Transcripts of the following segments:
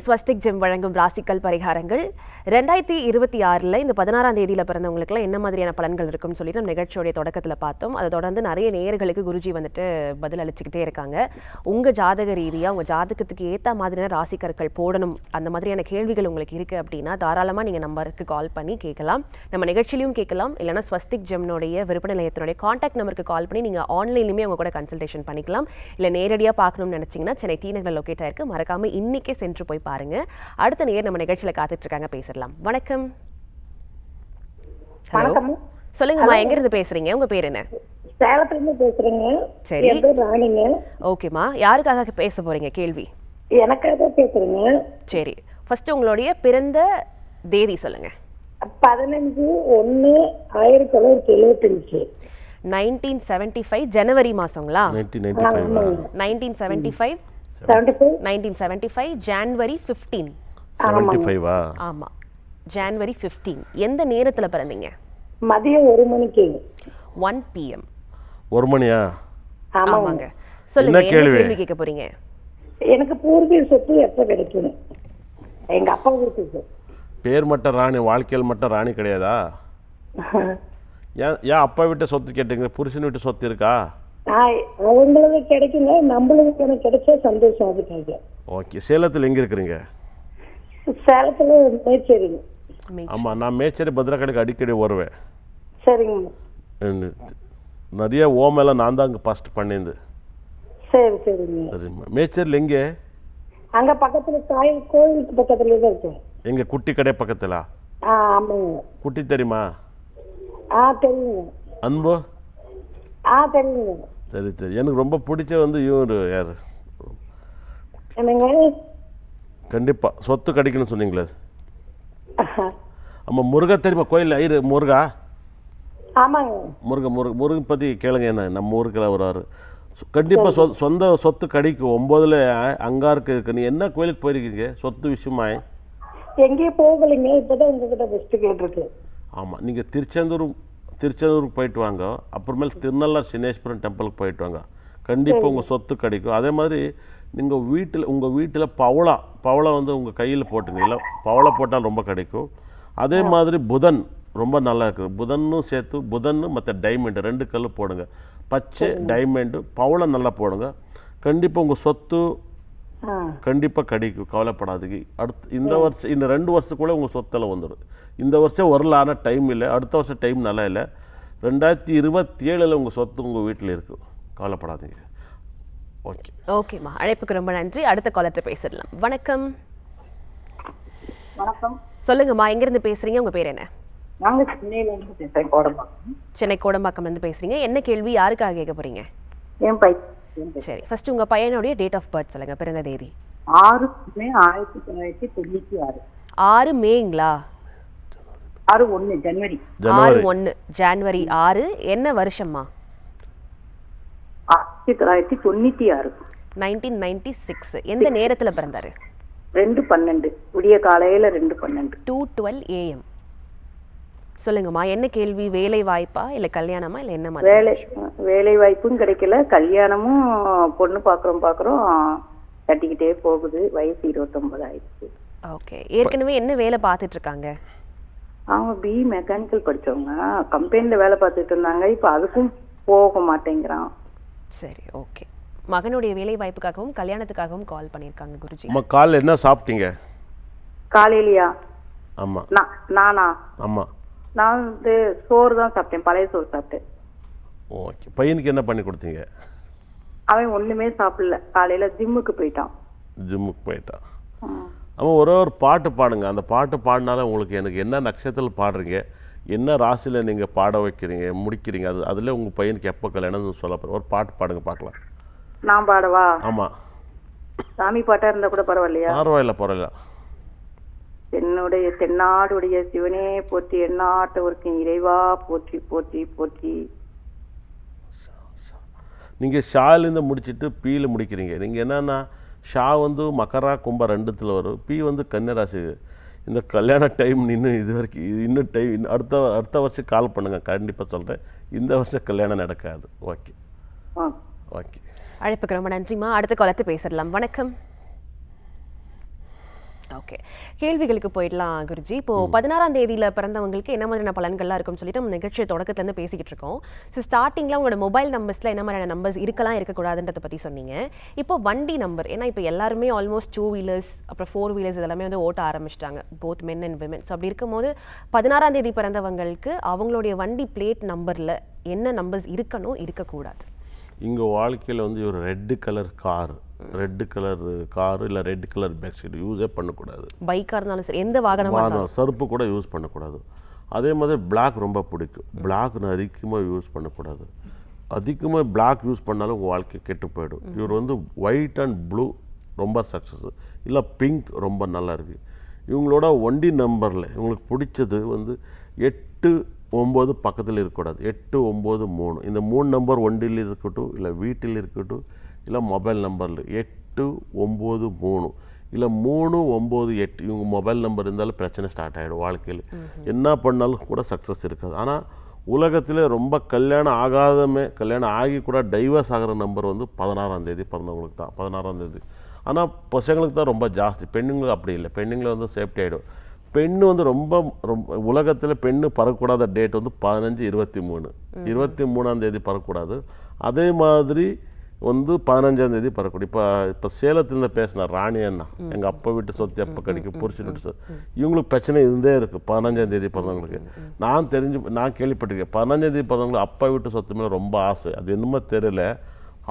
Swastik gym வழங்கும் ராசிக்கல் பரிகாரங்கள். ரெண்டாயிரத்தி இருபத்தி ஆறில் இந்த பதினாறாம் தேதியில் பிறந்தவங்களுக்குலாம் என்ன மாதிரியான பலன்கள் இருக்கும்னு சொல்லிட்டு நம்ம நிகழ்ச்சியோடைய தொடக்கத்தில் பார்த்தோம். அதை தொடர்ந்து நிறைய நேயர்களுக்கு குருஜி வந்துட்டு பதில் அளிச்சுக்கிட்டே இருக்காங்க. உங்கள் ஜாதக ரீதியாக உங்கள் ஜாதகத்துக்கு ஏற்ற மாதிரியான ராசிக்கற்கள் போடணும் அந்த மாதிரியான கேள்விகள் உங்களுக்கு இருக்குது அப்படின்னா தாராளமாக நீங்கள் நம்பருக்கு கால் பண்ணி கேட்கலாம். நம்ம நிகழ்ச்சியிலையும் கேட்கலாம். இல்லைனா ஸ்வஸ்திக் ஜெம்னுடைய விற்பனை நிலையத்தினுடைய காண்டாக்ட் நம்பருக்கு கால் பண்ணி நீங்கள் ஆன்லைன்லையுமே அவங்க கூட கன்சல்டேஷன் பண்ணிக்கலாம். இல்லை நேரடியாக பார்க்கணும்னு நினச்சிங்கன்னா சென்னை டி நகரில் லொக்கேட் ஆயிருக்கு. மறக்காமல் இன்றைக்கே சென்று போய் பாருங்க. அடுத்த நேர் நம்ம நிகழ்ச்சியில் காத்துட்டு இருக்காங்க. பேசிடலாம். வணக்கம். ஹலோ வணக்கம். சொல்லுங்கம்மா எங்க இருந்து பேசுறீங்க? உங்க பேர் என்ன? சேலத்துல இருந்து பேசுறேங்க. சரி. என் பேர் ராணிங்க. ஓகேம்மா. யாருக்காக பேச போறீங்க? கேள்வி. எனக்காக தான் பேசுறேங்க. சரி. ஃபர்ஸ்ட் உங்களுடைய பிறந்த தேதி சொல்லுங்க. பதினஞ்சு ஒண்ணு ஆயிரத்தி தொள்ளாயிரத்தி எழுபத்தஞ்சு நைன்டீன் செவன்டி ஃபைவ் ஜனவரி மாசங்களா? Nineteen seventy five nineteen seventy five January fifteen ஆமா. ஜான்வரி ஃபிஃப்டீன் எந்த நேரத்துல பிறந்தீங்க? மதியம் ஒரு மணிக்கு. ஒன் பிஎம் ஒரு மணியா? ஆமாங்க. ஆமாங்க. சொல்லுங்க என்ன கேள்வி? கேள்வி கேட்க போறீங்க? எனக்கு பூர்வீக சொத்து எப்ப கிடைக்கும் எங்க அப்பா வீட்டுக்கு பேர் மட்டும் ராணி வாழ்க்கையில் மட்டும் ராணி கிடையாதா? ஏன் ஏன் அப்பா வீட்டு சொத்து கேட்டீங்க? புருஷன் வீட்டு சொத்து இருக்கா? ஆஹ் அவங்களுக்கு கிடைக்குங்க. நம்மளுக்கு எனக்கு கிடைச்சா சந்தோஷம் அதுக்காக. ஓகே சேலத்தில் எங்கே இருக்கிறீங்க? சேலத்துல மேச்சேரிங்க. ஆமாம் நான் மேச்சேரி பத்ரகாடிக்கு அடிக்கடி வருவேன். சரிங்க நிறைய ஓமெல்லாம் நான் தான் அங்கே ஃபஸ்ட் பண்ணியிருந்து சரி சரிங்க சரிம்மா. மேச்சேரியில் எங்கே? அங்க பக்கத்துல காய் கோயிலுக்கு பக்கத்துல தான் இருக்கும் எங்கள் குட்டி கடை பக்கத்தில்? ஆ ஆமாங்க குட்டி தெரியுமா? ஆ தெரியுங்க அன்பு? ஆ தெரியுங்க சரி சரி. எனக்கு ரொம்ப பிடிச்ச வந்து இவர் யார்? என்னங்க? கண்டிப்பாக சொத்து கிடைக்கணும்னு சொன்னீங்களே. ஆமாம் முருகா தெரியுமா கோயில் ஐயரு முருகா? ஆமாங்க. முருக முருக முருகன் பற்றி கேளுங்க என்ன நம்ம ஊருக்குள்ள வராரு கண்டிப்பாக சொ சொந்த சொத்து கிடைக்கும் ஒம்போதில் அங்காருக்கு இருக்கு. நீ என்ன கோயிலுக்கு போயிருக்கீங்க? சொத்து விஷயமா? எங்கேயும் போகலைங்க. இப்பதான் உங்ககிட்ட பெஸ்ட் கேட்டிருக்கு ஆமாம் நீங்கள் திருச்செந்தூர் திருச்செந்தூருக்கு போயிட்டு வாங்க. அப்புறமேல் திருநள்ளார் சினேஸ்வரன் டெம்பிளுக்கு போயிட்டு வாங்க. கண்டிப்பாக உங்கள் சொத்து கிடைக்கும். அதே மாதிரி நீங்கள் வீட்டில் உங்கள் வீட்டில் பவளா பவளா வந்து உங்கள் கையில் போட்டுங்களா பவளா போட்டால் ரொம்ப கிடைக்கும். அதே மாதிரி புதன் ரொம்ப நல்லா இருக்குது புதனும் சேர்த்து புதன் மற்ற டைமண்ட் ரெண்டு கல் போடுங்க. பச்சை டைமண்டு பவளம் நல்லா போடுங்க. கண்டிப்பாக உங்கள் சொத்து கண்டிப்பாக கிடைக்கும். கவலைப்படாதீங்க. அடுத்து இந்த வருஷம் இந்த ரெண்டு வருஷத்துக்குள்ளே உங்கள் சொத்தெல்லாம் வந்துடும் இந்த வருஷம் வரல ஆனால் டைம் இல்லை. அடுத்த வருஷம் டைம் நல்லா இல்லை. ரெண்டாயிரத்தி இருபத்தி ஏழில் உங்கள் சொத்து உங்கள் வீட்டில் இருக்கும் கவலைப்படாதீங்க. ஓகே ஓகேம்மா அழைப்புக்கு ரொம்ப நன்றி. அடுத்த காலத்தை பேசிடலாம். வணக்கம். வணக்கம். சொல்லுங்கம்மா எங்கேருந்து பேசுறீங்க? உங்க பேர் என்ன? நாங்க சென்னையில இருந்து பேசுறேன் கோடம்பாக்கம். சென்னை கோடம்பாக்கம்ல இருந்து பேசுறீங்க. என்ன கேள்வி? யாருக்காக கேட்க போறீங்க? என் பையன் சரி. ஃபர்ஸ்ட் உங்க பையனுடைய டேட் ஆஃப் பர்த் சொல்லுங்க. பிறந்த தேதி. ஆறு மே ஆயிரத்தி தொள்ளாயிரத்தி தொண்ணூத்தி ஆறு. ஆறு மேங்களா? ஆறு ஒண்ணு ஜனவரி. ஆறு ஜனவரி ஒன்று ஜான்வரி ஆறு. என்ன வருஷம்மா? ஆயிரத்தி தொள்ளாயிரத்தி தொண்ணூத்தி ஆறு. நைன்டீன் நைன்டி சிக்ஸ் எந்த நேரத்துல பிறந்தாரு? ரெண்டு பன்னெண்டு. விடிய காலையில ரெண்டு பன்னெண்டு. டூ டுவெல் ஏஎம் சொல்லுங்கம்மா என்ன கேள்வி? வேலை வாய்ப்பா இல்ல கல்யாணமா இல்ல என்ன மாதிரி? வேலை வேலை வாய்ப்பும் கிடைக்கல. கல்யாணமும் பொண்ணு பாக்குறோம் பாக்குறோம். கட்டிக்கிட்டே போகுது. வயசு இருபத்தொன்பது ஆயிடுச்சு ஓகே ஏற்கனவே என்ன வேலை பார்த்துட்டு இருக்காங்க? அவங்க பி மெக்கானிக்கல் படிச்சவங்க. கம்பெனில வேலை பார்த்துட்டு இருந்தாங்க. இப்ப அதுக்கும் போக மாட்டேங்கிறான். சரி ஓகே மகனுடைய வேலை வாய்ப்புக்காகவும் கல்யாணத்துக்காகவும் கால் பண்ணியிருக்காங்க குருஜி. அம்மா காலைல என்ன சாப்பிட்டீங்க? காலையிலயா? ஆமாம் நான் நானா? ஆமாம் நான் வந்து சோறு தான் சாப்பிட்டேன் பழைய சோறு சாப்பிட்டேன். ஓகே. பையனுக்கு என்ன பண்ணி கொடுத்தீங்க? அவன் ஒண்ணுமே சாப்பிடல. காலையில ஜிம்முக்கு போயிட்டான். ஜிம்முக்கு போயிட்டான். ஆமாம் ஒரே ஒரு பாட்டு பாடுங்க. அந்த பாட்டு பாடினாலும் உங்களுக்கு எனக்கு என்ன நட்சத்திரத்தில் பாடுறீங்க? என்ன ராசியில் நீங்கள் பாட வைக்கிறீங்க முடிக்கிறீங்க அது அதில் உங்கள் பையனுக்கு எப்போ கல்யாணம் சொல்ல போகிறேன் ஒரு பாட்டு பாடுங்க பார்க்கலாம் நான் பாடவா? ஆமாம் சாமி பாட்டா இருந்தா கூட பரவாயில்லையா? பரவாயில்ல பரவாயில்ல. என்னுடைய தென்னாடுடைய சிவனே போற்றி எண்ணாட்டவருக்கு இறைவா போற்றி போற்றி போற்றி. நீங்கள் ஷாலேருந்து முடிச்சிட்டு பீல முடிக்கிறீங்க. நீங்கள் என்னன்னா ஷா வந்து மக்கரா கும்ப ரெண்டுத்தில் வரும். பி வந்து கன்னிராசி. இந்த கல்யாண டைம் இன்னும் இது வரைக்கும் இன்னும் டைம் அடுத்த அடுத்த வருஷம் கால் பண்ணுங்கள் கண்டிப்பாக சொல்கிறேன் இந்த வருஷம் கல்யாணம் நடக்காது. ஓகே. ஓகே அழைப்புக்கு ரொம்ப நன்றிம்மா. அடுத்த காலத்தை பேசிடலாம். வணக்கம். ஓகே கேள்விகளுக்கு போயிடலாம் குருஜி. இப்போ பதினாறாம் தேதியில பிறந்தவங்களுக்கு என்ன மாதிரியான பலன்கள்லாம் இருக்கும்னு சொல்லிட்டு நம்ம நிகழ்ச்சி தொடக்கத்துல இருந்து பேசிக்கிட்டு இருக்கோம். ஸோ ஸ்டார்டிங்ல உங்களோட மொபைல் நம்பர்ஸ்ல என்ன மாதிரியான நம்பர்ஸ் இருக்கலாம் இருக்கக்கூடாதுன்றத பத்தி சொன்னீங்க. இப்போ வண்டி நம்பர் ஏன்னா இப்போ எல்லாருமே ஆல்மோஸ்ட் டூ வீலர்ஸ் அப்புறம் ஃபோர் வீலர்ஸ் இதெல்லாமே வந்து ஓட்ட ஆரம்பிச்சிட்டாங்க. Both men and women so அப்படி இருக்கும்போது பதினாறாம் தேதி பிறந்தவங்களுக்கு அவங்களுடைய வண்டி பிளேட் நம்பர்ல என்ன நம்பர்ஸ் இருக்கணும் இருக்கக்கூடாது. இங்கே வாழ்க்கையில் வந்து ஒரு red colour car red colour car இல்லை ரெட் கலர் பெட்ஷீட் யூஸே பண்ணக்கூடாது. பைக்கா இருந்தாலும் சரி எந்த வாகனமா செருப்பு கூட யூஸ் பண்ணக்கூடாது. அதே மாதிரி Black ரொம்ப பிடிக்கும். நான் அதிகமாக யூஸ் பண்ணக்கூடாது. அதிகமாக Black யூஸ் பண்ணாலும் உங்கள் வாழ்க்கை கெட்டு போயிடும். இவர் வந்து ஒயிட் அண்ட் ப்ளூ ரொம்ப சக்ஸஸ் இல்லை பிங்க் ரொம்ப நல்லா இருக்கு. இவங்களோட வண்டி நம்பரில் இவங்களுக்கு பிடிச்சது வந்து எட்டு ஒம்பது பக்கத்தில் இருக்கக்கூடாது. எட்டு ஒம்பது மூணு. இந்த மூணு நம்பர் வண்டியில் இருக்கட்டும் இல்லை வீட்டில் இருக்கட்டும் இல்லை மொபைல் நம்பரில். எட்டு ஒம்பது மூணு. இல்லை மூணு ஒம்பது எட்டு. இவங்க மொபைல் நம்பர் இருந்தாலும் பிரச்சனை ஸ்டார்ட் ஆகிடும் வாழ்க்கையில். என்ன பண்ணாலும் கூட சக்ஸஸ் இருக்காது. ஆனால் உலகத்தில் ரொம்ப கல்யாணம் ஆகாதமே கல்யாணம் ஆகி கூட டைவர்ஸ் ஆகிற நம்பர் வந்து பதினாறாம் தேதி பிறந்தவங்களுக்கு தான் பதினாறாம் தேதி. ஆனால் பசங்களுக்கு தான் ரொம்ப ஜாஸ்தி. பெண்ணுங்களுக்கு அப்படி இல்லை. பெண்ணுங்களை வந்து சேஃப்டி ஆகிடும் பெண்ணு வந்து ரொம்ப ரொம்ப உலகத்தில் பெண்ணு பறக்கக்கூடாத டேட் வந்து பதினஞ்சு இருபத்தி மூணு. இருபத்தி மூணாம் தேதி பறக்கக்கூடாது அதே மாதிரி வந்து பதினஞ்சாம் தேதி பறக்கக்கூடாது இப்போ இப்போ சேலத்துலேருந்து பேசினார் ராணி அண்ணா எங்கள் அப்பா வீட்டு சொத்து எப்போ கிடைக்கும் புருஷன் வீட்டு இவங்களுக்கு பிரச்சனை இருந்தே இருக்குது பதினஞ்சாம் தேதி பிறந்தவங்களுக்கு. நான் தெரிஞ்சு நான் கேள்விப்பட்டிருக்கேன் பதினஞ்சாம் தேதி பிறந்தவங்களுக்கு அப்பா வீட்டு சொத்து மேலே ரொம்ப ஆசை. அது என்னமோ தெரியல.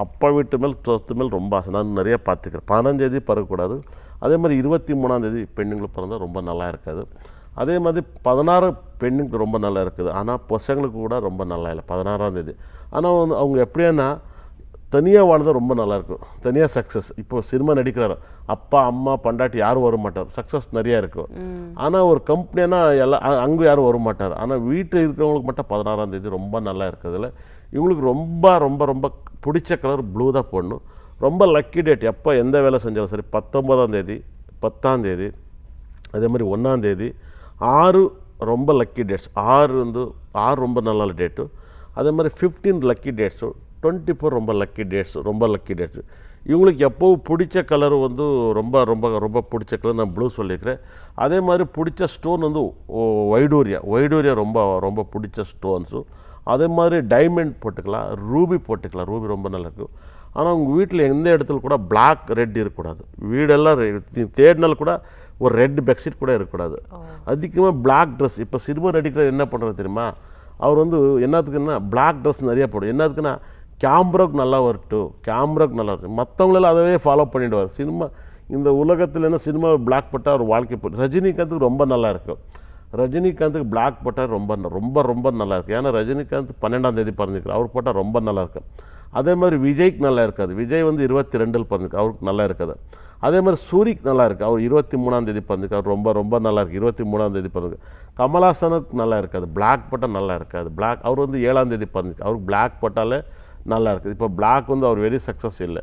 அப்பா வீட்டு மேல் சொத்து மேல் ரொம்ப ஆசை. நான் நிறைய பார்த்துக்கிறேன். பதினஞ்சாம் தேதி பறக்கக்கூடாது அதே மாதிரி இருபத்தி மூணாம் தேதி பெண்ணுங்களுக்கு பிறந்தால் ரொம்ப நல்லா இருக்காது. அதே மாதிரி பதினாறு பெண்ணுக்கு ரொம்ப நல்லா இருக்குது. ஆனால் பசங்களுக்கு கூட ரொம்ப நல்லா இல்லை. பதினாறாம் தேதி. ஆனால் வந்து அவங்க எப்படியானா தனியாக வாழ்ந்தா ரொம்ப நல்லா இருக்கும். தனியாக சக்ஸஸ் இப்போ சினிமா நடிக்கிறாரு. அப்பா அம்மா பண்டாட்டி யாரும் வர மாட்டார். சக்ஸஸ் நிறையா இருக்கும். ஆனால் ஒரு கம்பெனினா எல்லாம் அங்கே யாரும் வர மாட்டார். ஆனால் வீட்டில் இருக்கிறவங்களுக்கு மட்டும் பதினாறாம் தேதி ரொம்ப நல்லா இருக்குதுல இவங்களுக்கு ரொம்ப ரொம்ப ரொம்ப பிடிச்ச கலர் ப்ளூ தான் போடணும். ரொம்ப லக்கி டேட் எப்போ எந்த வேலை செஞ்சாலும் சரி பத்தொன்பதாம் தேதி பத்தாம் தேதி அதே மாதிரி ஒன்றாம் தேதி ஆறு ரொம்ப லக்கி டேட்ஸ் ஆறு வந்து ஆறு ரொம்ப நல்ல டேட்டு அதே மாதிரி fifteen lucky dates twenty four ரொம்ப லக்கி டேட்ஸ் ரொம்ப லக்கி டேட்ஸு இவங்களுக்கு எப்போவும் பிடிச்ச கலர் வந்து ரொம்ப ரொம்ப ரொம்ப பிடிச்ச கலர் நான் ப்ளூ சொல்லியிருக்கிறேன் அதே மாதிரி பிடிச்ச ஸ்டோன் வந்து வைடூரியா. வைடூரியா ரொம்ப ரொம்ப பிடிச்ச ஸ்டோன்ஸும் அதே மாதிரி டைமண்ட் போட்டுக்கலாம் ரூபி போட்டுக்கலாம். ரூபி ரொம்ப நல்லா இருக்கும். ஆனால் உங்கள் வீட்டில் எந்த இடத்துல கூட Black ரெட் இருக்கக்கூடாது. வீடெல்லாம் re- நீ தேடினால் கூட ஒரு ரெட் பெட்ஷீட் கூட இருக்கக்கூடாது. அதிகமாக Black ட்ரெஸ் இப்போ சிறுவர் நடிக்கிற என்ன பண்ணுறது தெரியுமா? அவர் வந்து என்னத்துக்குன்னா Black ட்ரெஸ் நிறைய போடும் என்னத்துக்குன்னா கேமராக்கு நல்லா வரட்டும் கேமராக்கு நல்லா வரட்டும். மற்றவங்களெல்லாம் அதவே ஃபாலோ பண்ணிடுவார். சினிமா இந்த உலகத்தில் என்ன சினிமா Black போட்டால் ஒரு வாழ்க்கை போட்டு ரஜினிகாந்துக்கு ரொம்ப நல்லா இருக்கும். ரஜினிகாந்துக்கு Black போட்டால் ரொம்ப ரொம்ப ரொம்ப நல்லா இருக்கு ஏன்னா ரஜினிகாந்த் பன்னெண்டாம் தேதி பிறந்திருக்காரு அவர் போட்டால் ரொம்ப நல்லா இருக்கும். அதே மாதிரி விஜய்க்கு நல்லா இருக்காது. விஜய் வந்து இருபத்தி ரெண்டில் பிறந்திருக்கு அவருக்கு நல்லா இருக்காது. அதே மாதிரி சூரிக்கு நல்லா இருக்குது அவர் இருபத்தி மூணாந்தேதி பிறந்திருக்கு அவர் ரொம்ப ரொம்ப நல்லா இருக்குது இருபத்தி மூணாந்தேதி பிறந்திருக்கு கமலாசனுக்கு நல்லா இருக்காது. பிளாக் போட்டால் நல்லா இருக்காது. பிளாக் அவர் வந்து ஏழாந்தேதி பிறந்திருக்கு அவருக்கு பிளாக் போட்டாலே நல்லா இருக்குது இப்போ பிளாக் வந்து அவர் வெரி சக்ஸஸ் இல்லை.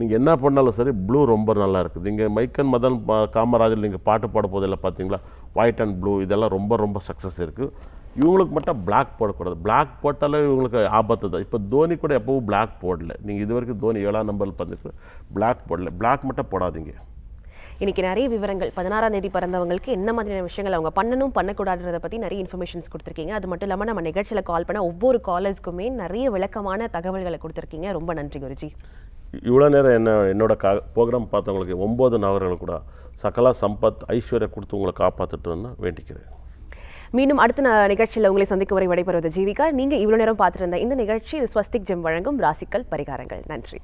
நீங்கள் என்ன பண்ணாலும் சரி ப்ளூ ரொம்ப நல்லா இருக்குது நீங்கள் மைக்கன் மதன் காமராஜர் நீங்கள் பாட்டு பாட போதில் பார்த்தீங்களா ஒயிட் அண்ட் ப்ளூ இதெல்லாம் ரொம்ப ரொம்ப சக்ஸஸ் இருக்குது இவங்களுக்கு மட்டும் Black போடக்கூடாது. Black போட்டாலே இவங்களுக்கு ஆபத்து தான். இப்போ தோனி கூட எப்பவும் Black போடல. நீங்கள் இது வரைக்கும் தோனி ஏழாம் நம்பரில் பார்த்துட்டு Black போடல. Black மட்டும் போடாதீங்க. இன்னைக்கு நிறைய விவரங்கள். பதினாறாம் தேதி பிறந்தவங்களுக்கு என்ன மாதிரியான விஷயங்கள் அவங்க பண்ணணும் பண்ணக்கூடாதுன்றதை பற்றி நிறைய இன்ஃபர்மேஷன்ஸ் கொடுத்துருக்கீங்க. அது மட்டும் இல்லாமல் நம்ம நிகழ்ச்சியில் கால் பண்ண ஒவ்வொரு காலர்ஸ்க்குமே நிறைய விளக்கமான தகவல்களை கொடுத்துருக்கீங்க. ரொம்ப நன்றி குருஜி. இவ்வளோ நேரம் என்ன என்னோட கா ப்ரோக்ராம் பார்த்தவங்களுக்கு ஒம்பது நபர்கள் கூட சகலா சம்பத் ஐஸ்வர்யா கொடுத்து உங்களை காப்பாற்றிட்டு வேண்டிக்கிறேன். மீண்டும் அடுத்த நிகழ்ச்சியில் உங்களை சந்திக்கும் வரை விடைபெறுவது ஜீவிகா. நீங்கள் இவ்வளோ நேரம் பார்த்துருந்த இந்த நிகழ்ச்சி ஸ்வஸ்திக் ஜெம் வழங்கும் ராசிக்கல் பரிகாரங்கள். நன்றி.